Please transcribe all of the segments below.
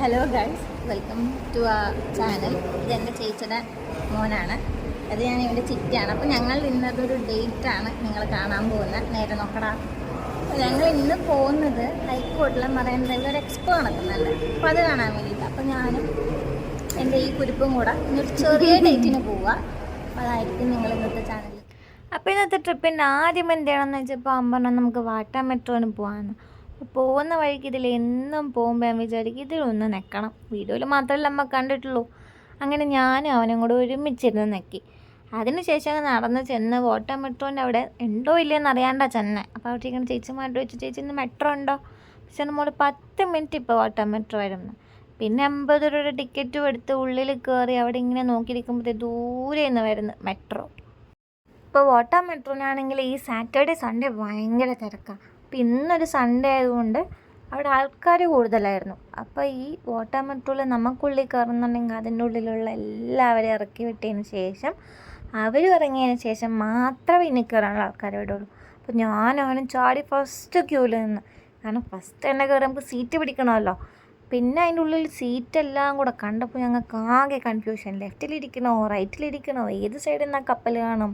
Hello guys welcome to ആ channel ഇത് എന്റെ ചേച്ചിയുടെ മോനാണ്. അത് ഞാൻ ഇവന്റെ ചിറ്റാണ് അപ്പോൾ ഞങ്ങൾ ഇന്നതൊരു ഡേറ്റ് ആണ് നിങ്ങൾ കാണാൻ പോകുന്നത്. നേരെ നോക്കടാ. ഞങ്ങൾ ഇന്ന് പോകുന്നത് ഹൈക്കോർട്ടിലെ പറയുന്നത് ഒരു എക്സ്പോ നടക്കുന്നുണ്ട് അപ്പോൾ അത് കാണാൻ വേണ്ടിയിട്ട്. അപ്പോൾ ഞാനും എന്റെ ഈ കുരിപ്പും കൂടെ ഇന്നൊരു ചെറിയ ഡേറ്റിന് പോവുക അപ്പോൾ അതായിരിക്കും നിങ്ങൾ ഇന്നത്തെ ചാനലിൽ അപ്പോൾ ഇന്നത്തെ ട്രിപ്പിന്റെ ആദ്യം എന്ത് ചെയ്യണമെന്ന് വെച്ചപ്പോൾ അമ്പണം നമുക്ക് വാട്ടാ മെട്രോന് പോകാമെന്ന് പോകുന്ന വഴിക്ക് ഇതിൽ എന്നും പോകുമ്പോൾ ഞാൻ വിചാരിക്കും ഇതിലൊന്ന് നിൽക്കണം വീഡിയോയിൽ മാത്രമല്ല നമ്മൾ കണ്ടിട്ടുള്ളൂ. അങ്ങനെ ഞാനും അവനും കൂടെ ഒരുമിച്ചിരുന്ന് നിൽക്കി അതിനുശേഷം നടന്ന് ചെന്ന് വാട്ടാ മെട്രോന്റെ അവിടെ ഉണ്ടോ ഇല്ലയെന്ന് അറിയാണ്ടാ ചെന്നെ. അപ്പോൾ അവിടെ ഇങ്ങനെ ചേച്ചിമാരോട് ചോദിച്ചു ചേച്ചി ഇന്ന് മെട്രോ ഉണ്ടോ? പക്ഷെ നമ്മൾ പത്ത് മിനിറ്റ് ഇപ്പോൾ വാട്ടാ മെട്രോ വരുന്നു പിന്നെ അമ്പത് രൂപയുടെ ടിക്കറ്റും എടുത്ത് ഉള്ളിൽ കയറി അവിടെ ഇങ്ങനെ നോക്കിയിരിക്കുമ്പോഴത്തേ ദൂരെ നിന്ന് വരുന്നു മെട്രോ. ഇപ്പോൾ വോട്ടാ മെട്രോനാണെങ്കിൽ ഈ സാറ്റർഡേ സൺഡേ ഭയങ്കര തിരക്കാണ് അപ്പോൾ ഇന്നൊരു സൺഡേ ആയതുകൊണ്ട് അവിടെ ആൾക്കാർ കൂടുതലായിരുന്നു. അപ്പോൾ ഈ വോട്ടാ മെട്രോയിൽ നമുക്കുള്ളിൽ കയറുന്നുണ്ടെങ്കിൽ അതിന്റെ ഉള്ളിലുള്ള എല്ലാവരെയും ഇറക്കി വിട്ടതിന് ശേഷം അവർ ഇറങ്ങിയതിന് ശേഷം മാത്രമേ ഇനി കയറാനുള്ള ആൾക്കാർ വിടുള്ളൂ അപ്പോൾ ഞാനവനും ചാടി ഫസ്റ്റ് ക്യൂവിൽ നിന്ന്. കാരണം ഫസ്റ്റ് തന്നെ കയറി നമുക്ക് സീറ്റ് പിടിക്കണമല്ലോ. പിന്നെ അതിന്റെ ഉള്ളിൽ സീറ്റെല്ലാം കൂടെ കണ്ടപ്പോൾ ഞങ്ങൾക്ക് ആകെ കൺഫ്യൂഷൻ ലെഫ്റ്റിലിരിക്കണോ റൈറ്റിലിരിക്കണോ ഏത് സൈഡിൽ നിന്നാണ് കപ്പൽ കാണും?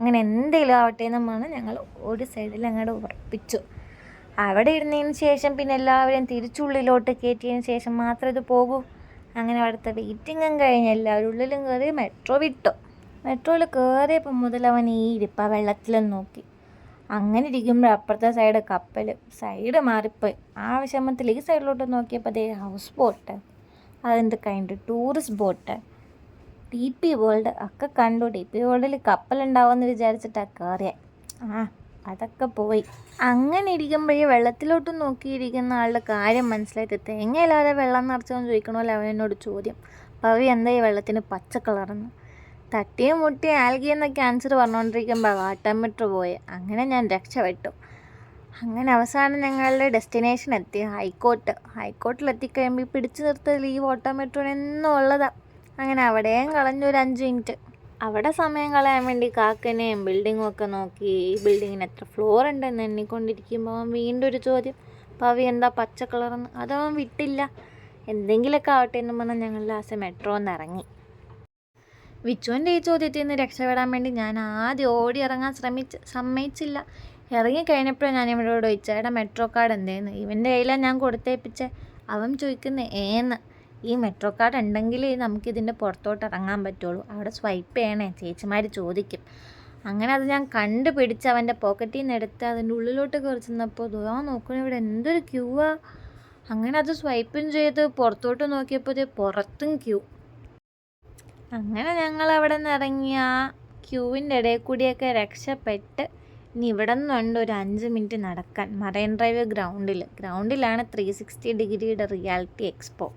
അങ്ങനെ എന്തെങ്കിലും ആവട്ടെ എന്നാണ് ഞങ്ങൾ ഒരു സൈഡിൽ അങ്ങോട്ട് ഉറപ്പിച്ചു. അവിടെ ഇരുന്നതിന് ശേഷം പിന്നെ എല്ലാവരും തിരിച്ചുള്ളിലോട്ട് കയറ്റിയതിന് ശേഷം മാത്രം ഇത് പോകൂ. അങ്ങനെ അവിടുത്തെ വെയിറ്റിങ്ങും കഴിഞ്ഞ് എല്ലാവരും ഉള്ളിലും കയറി മെട്രോ വിട്ടു. മെട്രോയിൽ കയറിയപ്പോൾ മുതൽ അവൻ ഈ ഇരിപ്പ വെള്ളത്തിലും നോക്കി. അങ്ങനെ ഇരിക്കുമ്പോൾ അപ്പുറത്തെ സൈഡ് കപ്പൽ സൈഡ് മാറിപ്പോയി. ആ വിഷമത്തിൽ ഈ സൈഡിലോട്ട് നോക്കിയപ്പോൾ അതേ ഹൗസ് ബോട്ട് അതെന്ത് കഴിഞ്ഞിട്ട് tourist boat T P world ഒക്കെ കണ്ടു. ടി പി വേൾഡിൽ കപ്പലുണ്ടാവുമെന്ന് വിചാരിച്ചിട്ടാണ് കയറിയ ആ അതൊക്കെ പോയി. അങ്ങനെ ഇരിക്കുമ്പോഴേ വെള്ളത്തിലോട്ട് നോക്കിയിരിക്കുന്ന ആളുടെ കാര്യം മനസ്സിലായിട്ട് തേങ്ങയില്ലാതെ വെള്ളം നിറച്ചോന്ന് ചോദിക്കണമല്ലോ അവൻ എന്നോട് ചോദ്യം. പവി എന്താ ഈ വെള്ളത്തിന് പച്ച കളർന്ന് തട്ടിയും മുട്ടിയും ആൽഗി എന്ന ക്യാൻസർ പറഞ്ഞുകൊണ്ടിരിക്കുമ്പോൾ വാട്ടമീറ്റർ പോയി. അങ്ങനെ ഞാൻ രക്ഷപ്പെട്ടു. അങ്ങനെ അവസാനം ഞങ്ങളുടെ ഡെസ്റ്റിനേഷൻ എത്തി. ഹൈക്കോർട്ട് ഹൈക്കോർട്ടിൽ എത്തിക്കഴിയുമ്പോൾ പിടിച്ചു നിർത്തൽ ഈ ഓട്ടോമെട്രോൺ എന്നും ഉള്ളതാണ് അങ്ങനെ അവിടെയും കളഞ്ഞു ഒരു അഞ്ച് മിനിറ്റ്. അവിടെ സമയം കളയാൻ വേണ്ടി കാക്കനെയും ബിൽഡിങ്ങും ഒക്കെ നോക്കി. ഈ ബിൽഡിങ്ങിന് എത്ര ഫ്ലോർ ഉണ്ടെന്ന് എണ്ണിക്കൊണ്ടിരിക്കുമ്പോൾ അവൻ വീണ്ടും ഒരു ചോദ്യം. പവി എന്താ പച്ച കളറെന്ന് അതവൻ വിട്ടില്ല. എന്തെങ്കിലുമൊക്കെ ആവട്ടെ എന്ന് പറഞ്ഞാൽ ഞങ്ങൾ ലാസ്റ്റ് മെട്രോ മെട്രോന്ന് ഇറങ്ങി. വിച്ചുവിന്റെ ഈ ചോദ്യത്തിൽ നിന്ന് രക്ഷപ്പെടാൻ വേണ്ടി ഞാൻ ആദ്യം ഓടി ഇറങ്ങാൻ ശ്രമിച്ച് സമ്മതിച്ചില്ല. ഇറങ്ങി കഴിഞ്ഞപ്പോഴാണ് ഞാൻ ഇവരോട് ചോദിച്ചത് എടാ മെട്രോ കാർഡ് എന്തേന്ന്? ഇവന്റെ കയ്യിലാണ് ഞാൻ കൊടുത്തേപ്പിച്ചേ. അവൻ ചോദിക്കുന്നത് ഏന്ന്? ഈ മെട്രോ കാർഡ് ഉണ്ടെങ്കിൽ നമുക്കിതിന്റെ പുറത്തോട്ട് ഇറങ്ങാൻ പറ്റുള്ളൂ. അവിടെ സ്വൈപ്പ് ചെയ്യണേ. ചേച്ചിമാർ ചോദിക്കും. അങ്ങനെ അത് ഞാൻ കണ്ടുപിടിച്ച് അവന്റെ പോക്കറ്റിൽ നിന്ന് എടുത്ത് അതിന്റെ ഉള്ളിലോട്ട് കയറി ചെന്നപ്പോൾ ദുരാ നോക്കണേ ഇവിടെ എന്തൊരു ക്യൂ ആ. അങ്ങനെ അത് സ്വൈപ്പും ചെയ്ത് പുറത്തോട്ട് നോക്കിയപ്പോൾ പുറത്തും ക്യൂ. അങ്ങനെ ഞങ്ങൾ അവിടെ നിന്ന് ഇറങ്ങി ആ ക്യൂവിന്റെ ഇടയിൽ കൂടിയൊക്കെ രക്ഷപ്പെട്ട് ഇനി ഇവിടെ നിന്നുണ്ട് ഒരു അഞ്ച് മിനിറ്റ് നടക്കാൻ. മറൈൻ ഡ്രൈവ് ഗ്രൗണ്ടിൽ. ഗ്രൗണ്ടിലാണ് ത്രീ സിക്സ്റ്റി ഡിഗ്രിയുടെ റിയാലിറ്റി എക്സ്പോ.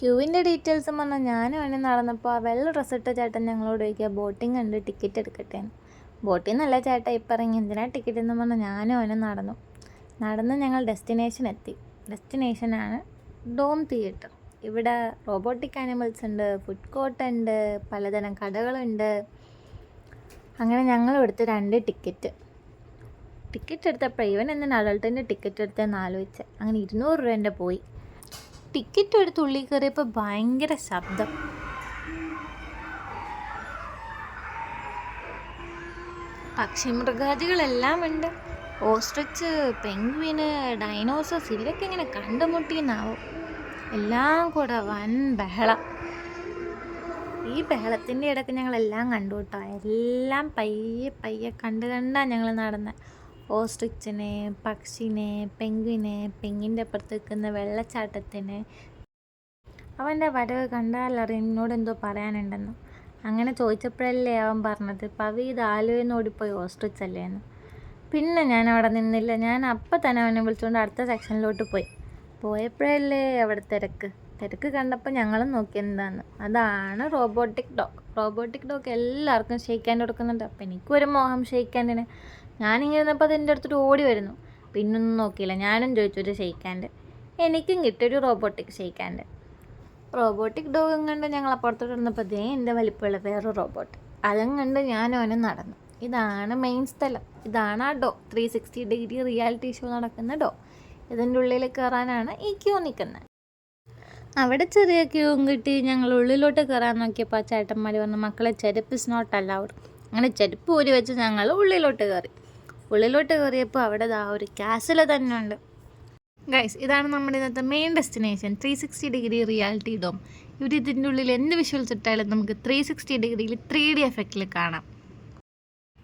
ക്യൂവിന്റെ ഡീറ്റെയിൽസ് പറഞ്ഞാൽ ഞാനും അവന് നടന്നപ്പോൾ ആ വെള്ള ഡ്രസ്സ് ഇട്ട ചേട്ടൻ ഞങ്ങളോട് ചോദിക്കുക ബോട്ടിംഗ് കണ്ട് ടിക്കറ്റ് എടുക്കട്ടെ? ബോട്ടിൽ നിന്നല്ല ചേട്ടാ ഇപ്പം ഇറങ്ങി എന്തിനാ ടിക്കറ്റ് എന്ന്? പറഞ്ഞാൽ ഞാനും അവനും നടന്നു. നടന്ന് ഞങ്ങൾ ഡെസ്റ്റിനേഷൻ എത്തി. ഡെസ്റ്റിനേഷനാണ് ഡോം തിയേറ്റർ ഇവിടെ റോബോട്ടിക് ആനിമൽസ് ഉണ്ട് ഫുഡ് കോർട്ട് ഉണ്ട് പലതരം കടകളുണ്ട്. അങ്ങനെ ഞങ്ങൾ എടുത്ത് രണ്ട് ടിക്കറ്റ് ടിക്കറ്റ് എടുത്തപ്പോൾ ഇവൻ എന്തിനാ അഡൾട്ടിന്റെ ടിക്കറ്റ് എടുത്തതെന്ന് ആലോചിച്ച്. അങ്ങനെ ഇരുന്നൂറ് രൂപേന്റെ പോയി. ടിക്കറ്റ് എടുത്ത് ഉള്ളിൽ കയറിയപ്പോൾ ഭയങ്കര ശബ്ദം. പക്ഷി മൃഗാദികളെല്ലാം ഉണ്ട്. ഓസ്ട്രിച്ച് പെങ്വിന് ഡൈനോസോസ് ഇവരൊക്കെ ഇങ്ങനെ കണ്ടുമുട്ടിയെന്നാവും. എല്ലാം കൂടെ വൻ ബഹളം. ഈ ബഹളത്തിന്റെ ഇടയ്ക്ക് ഞങ്ങളെല്ലാം കണ്ടു കേട്ടോ എല്ലാം പയ്യെ പയ്യെ കണ്ട് കണ്ടാണ് ഞങ്ങൾ നടന്നത് ഓസ്ട്രിച്ചിനെ പക്ഷിനെ പെങ്കുവിനെ പെങ്ങിന്റെ അപ്പുറത്ത് നിൽക്കുന്ന വെള്ളച്ചാട്ടത്തിന്. അവന്റെ വരവ് കണ്ടാലറിയാം എന്നോട് എന്തോ പറയാനുണ്ടെന്ന്. അങ്ങനെ ചോദിച്ചപ്പോഴല്ലേ അവൻ പറഞ്ഞത് പവി ഇത് ആലുവെന്ന് ഓടിപ്പോയി ഓസ്ട്രിച്ചല്ലേ എന്ന്. പിന്നെ ഞാൻ അവിടെ നിന്നില്ല. ഞാൻ അപ്പം തന്നെ അവനെ വിളിച്ചുകൊണ്ട് അടുത്ത സെക്ഷനിലോട്ട് പോയി. പോയപ്പോഴല്ലേ അവിടെ തിരക്ക്? തിരക്ക് കണ്ടപ്പോൾ ഞങ്ങളും നോക്കി എന്താണ് അതാണ് റോബോട്ടിക് ഡോഗ് റോബോട്ടിക് ഡോഗ് എല്ലാവർക്കും ഷെയ്ക്കാൻ കൊടുക്കുന്നുണ്ട്. അപ്പം എനിക്കും ഒരു മോഹം ഷെയ്ക്കാൻഡിന് ഞാനിങ്ങനെ ഇരുന്നപ്പോൾ അത് എന്റെ അടുത്തോട്ട് ഓടി വരുന്നു. പിന്നൊന്നും നോക്കിയില്ല. ഞാനും ചോദിച്ചു ഒരു ഷെയ്ക്കാൻഡ് എനിക്കും കിട്ടിയൊരു റോബോട്ടിക് ഷെയ്ക്കാൻഡ് റോബോട്ടിക് ഡോഗും കണ്ട് ഞങ്ങൾ അപ്പുറത്തോട്ട് ഇരുന്നപ്പോൾ ദേ എന്റെ വലിപ്പമുള്ള വേറൊരു റോബോട്ട് അതും കണ്ട് അവനും നടന്നു. ഇതാണ് മെയിൻ സ്ഥലം. ഇതാണ് ആ dome three sixty degree reality show നടക്കുന്ന ഡോ ഇതിന്റെ ഉള്ളിൽ കയറാനാണ് ഈ ക്യൂ നിൽക്കുന്നത്. അവിടെ ചെറിയ ക്യൂവും കിട്ടി. ഞങ്ങൾ ഉള്ളിലോട്ട് കയറാൻ നോക്കിയപ്പോൾ ചേട്ടന്മാർ പറഞ്ഞു മക്കളെ ചെരുപ്പ് ഇസ് അലൗഡ് അങ്ങനെ ചെരുപ്പ് ഊരി വെച്ച് ഞങ്ങൾ ഉള്ളിലോട്ട് കയറി. ഉള്ളിലോട്ട് കയറിയപ്പോൾ അവിടെ ആ ഒരു ക്യാസിൽ തന്നെ ഉണ്ട്. ഗൈസ് ഇതാണ് നമ്മുടെ ഇന്നത്തെ main destination three sixty degree reality dome ഇവർ ഇതിന്റെ ഉള്ളിൽ എന്ത് വിഷ്വൽസ് ഇട്ടാലും നമുക്ക് ത്രീ സിക്സ്റ്റി ഡിഗ്രിയിൽ ത്രീ ഡി എഫക്റ്റിൽ കാണാം.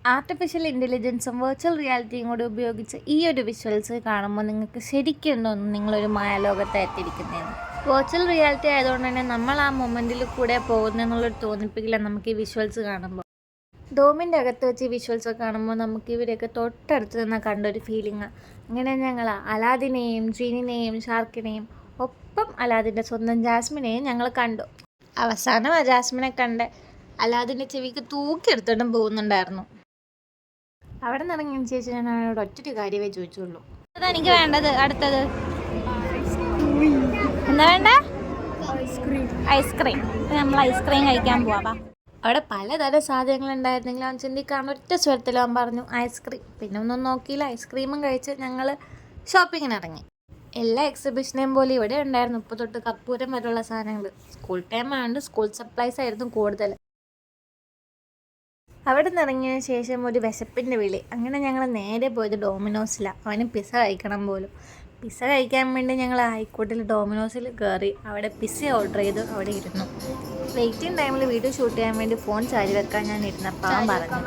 ആർട്ടിഫിഷ്യൽ ഇന്റലിജൻസും വെർച്വൽ റിയാലിറ്റിയും കൂടി ഉപയോഗിച്ച് ഈ ഒരു വിഷ്വൽസ് കാണുമ്പോൾ നിങ്ങൾക്ക് ശരിക്കും തോന്നും നിങ്ങളൊരു മായാലോകത്ത് എത്തിയിരിക്കുന്നതെന്ന് വെർച്വൽ റിയാലിറ്റി ആയതുകൊണ്ട് തന്നെ നമ്മൾ ആ മൊമെന്റിൽ കൂടെ പോകുന്നെന്നുള്ളൊരു തോന്നിപ്പിക്കില്ല നമുക്ക് ഈ വിഷ്വൽസ് കാണുമ്പോൾ ഡോമിന്റെ അകത്ത് വെച്ച് വിഷ്വൽസ് ഒക്കെ കാണുമ്പോൾ നമുക്ക് ഇവരെയൊക്കെ തൊട്ടടുത്ത് നിന്ന് കണ്ടൊരു ഫീലിംഗ് അങ്ങനെ ഞങ്ങൾ അലാദിനെയും ജീനിനെയും ഷാർക്കിനെയും ഒപ്പം അലാദിന്റെ സ്വന്തം ജാസ്മിനെയും ഞങ്ങൾ കണ്ടു. അവസാനം ആ ജാസ്മിനെ കണ്ട് അലാദിന്റെ ചെവിക്ക് തൂക്കിയെടുത്തോണ്ടും പോകുന്നുണ്ടായിരുന്നു. അവിടെ നിന്ന് ഇറങ്ങിയതിന് ശേഷം ഞാൻ അവനോട് ഒറ്റൊരു കാര്യമേ ചോദിച്ചുള്ളൂ. അതാ എനിക്ക് വേണ്ടത് അടുത്തത്. എന്താ വേണ്ട? ഐസ്ക്രീം. നമ്മൾ ഐസ്ക്രീം കഴിക്കാൻ പോവാ അവിടെ പലതരം സാധനങ്ങൾ ഉണ്ടായിരുന്നെങ്കിലും അവൻ ചിന്തിക്കാൻ ഒറ്റ സ്വരത്തിൽ അവൻ പറഞ്ഞു ഐസ്ക്രീം. പിന്നെ ഒന്നും നോക്കിയില്ല. ഐസ്ക്രീമും കഴിച്ച് ഞങ്ങൾ ഷോപ്പിങ്ങിന് ഇറങ്ങി. എല്ലാ എക്സിബിഷനെയും പോലെ ഇവിടെ ഉണ്ടായിരുന്നു. ഉപ്പ് തൊട്ട് കർപ്പൂരം വരെയുള്ള സാധനങ്ങൾ സ്കൂൾ ടൈം ആയതുകൊണ്ട് സ്കൂൾ സപ്ലൈസ് ആയിരുന്നു കൂടുതൽ അവിടെ നിന്ന് ഇറങ്ങിയതിന് ശേഷം ഒരു വിശപ്പിന്റെ വിളി. അങ്ങനെ ഞങ്ങൾ നേരെ പോയത് ഡോമിനോസിലാണ് അവന് പിസ്സ കഴിക്കണം പോലും. പിസ്സ കഴിക്കാൻ വേണ്ടി ഞങ്ങൾ ആയിക്കോട്ടിൽ ഡോമിനോസിൽ കയറി അവിടെ പിസ്സ ഓർഡർ ചെയ്ത്. അവിടെ ഇരുന്നു. വെയിറ്റിംഗ് ടൈമിൽ വീഡിയോ ഷൂട്ട് ചെയ്യാൻ വേണ്ടി ഫോൺ ചാരി വെക്കാൻ ഞാൻ ഇരുന്നപ്പോൾ അവൻ പറഞ്ഞു.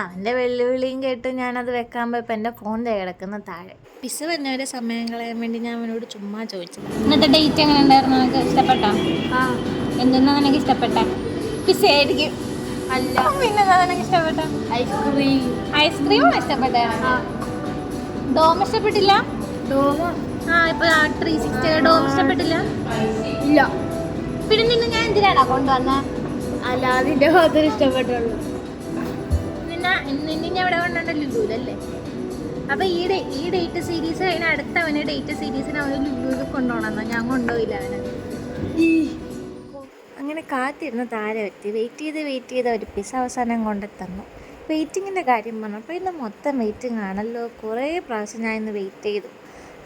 അവന്റെ വെല്ലുവിളിയും കേട്ട് ഞാനത് വെക്കാൻ പോയപ്പോൾ എന്റെ ഫോൺ കിടക്കുന്ന താഴെ. പിസ്സ വരുന്നവരെ സമയം കളയാൻ വേണ്ടി ഞാൻ അവനോട് ചുമ്മാ ചോദിച്ചത്. ഇന്നത്തെ ഡേറ്റ് എങ്ങനെ ഉണ്ടായിരുന്നു? നിനക്ക് ഇഷ്ടപ്പെട്ടോ? എന്തെന്നാ നിനക്ക് ഇഷ്ടപ്പെട്ട? പിസ്സ ആയിരിക്കും അല്ല പിന്നെ നിനക്ക് ഇഷ്ടപ്പെട്ട? ഐസ്ക്രീം ഐസ്ക്രീമാണ് ഇഷ്ടപ്പെട്ട? ഡോം ഇഷ്ടപ്പെട്ടില്ല? ആ ഇപ്പൊ ത്രീ സിക്സ്റ്റി ഡോം ഇഷ്ടപ്പെട്ടില്ല? ഇല്ല. പിന്നെ നിന്നെ ഞാൻ എന്തിനാണോ കൊണ്ടുവന്ന? അല്ലാതിന്റെ മാത്രം ഇഷ്ടപ്പെട്ടുള്ളൂ. നിന്നെ നിന്നെ ഞാൻ ഇവിടെ കൊണ്ടുവന്ന ലുലുലല്ലേ അപ്പൊ ഈ ഈ ഡേറ്റ് സീരീസ് അതിന് അടുത്ത അവന് ഡേറ്റ് സീരീസിന് അവന് ലുലുവിൽ കൊണ്ടുപോകണമെന്നോ? ഞാൻ കൊണ്ടുപോയില്ല അവന്. അങ്ങനെ കാത്തിരുന്ന താരെ എത്തി. വെയിറ്റ് ചെയ്ത് വെയിറ്റ് ചെയ്ത് ഒരു പിസ അവസാനം കൊണ്ടെത്തന്നു. വെയിറ്റിങ്ങിന്റെ കാര്യം പറഞ്ഞപ്പോൾ ഇന്ന് മൊത്തം വെയിറ്റിംഗ് ആണല്ലോ. കുറേ പ്രാവശ്യം ഞാൻ ഇന്ന് വെയിറ്റ് ചെയ്തു.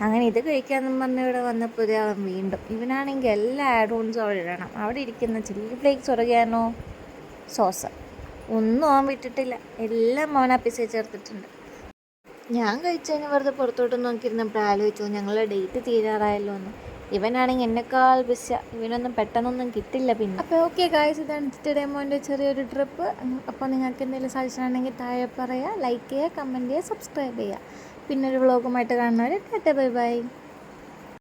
അങ്ങനെ ഇത് കഴിക്കാമെന്നും പറഞ്ഞ് ഇവിടെ വന്നപ്പോൾ അവൻ വീണ്ടും. ഇവനാണെങ്കിൽ എല്ലാ ആഡ് ഓൺസും അവിടെ ഇടണം. അവിടെ ഇരിക്കുന്ന ചില്ലി ഫ്ലേക്സ് ഉറകാനോ സോസ് ഒന്നും അവൻ വിട്ടിട്ടില്ല. എല്ലാം അവൻ ആ പിസ ചേർത്തിട്ടുണ്ട്. ഞാൻ കഴിച്ചതിന് വെറുതെ പുറത്തോട്ട് നോക്കിയിരുന്നപ്പോൾ ആലോചിച്ചു ഞങ്ങളുടെ ഡേറ്റ് തീരാറായല്ലോ എന്ന്. ഇവനാണെങ്കിൽ എന്നെക്കാൾ ബിസ ഇവനൊന്നും പെട്ടെന്നൊന്നും കിട്ടില്ല പിന്നെ. അപ്പോൾ ഓക്കെ ഗായ്സ് ഇതാണ് ടുഡേ മോന്റെ ചെറിയൊരു ട്രിപ്പ് അപ്പോൾ നിങ്ങൾക്ക് എന്തെങ്കിലും സജഷൻ ഉണ്ടെങ്കിൽ താഴെ പറയുക ലൈക്ക് ചെയ്യുക കമന്റ് ചെയ്യുക സബ്സ്ക്രൈബ് ചെയ്യുക. പിന്നെ ഒരു വ്ളോഗുമായിട്ട് കാണുന്നവരെ ടാറ്റ ബൈ ബൈ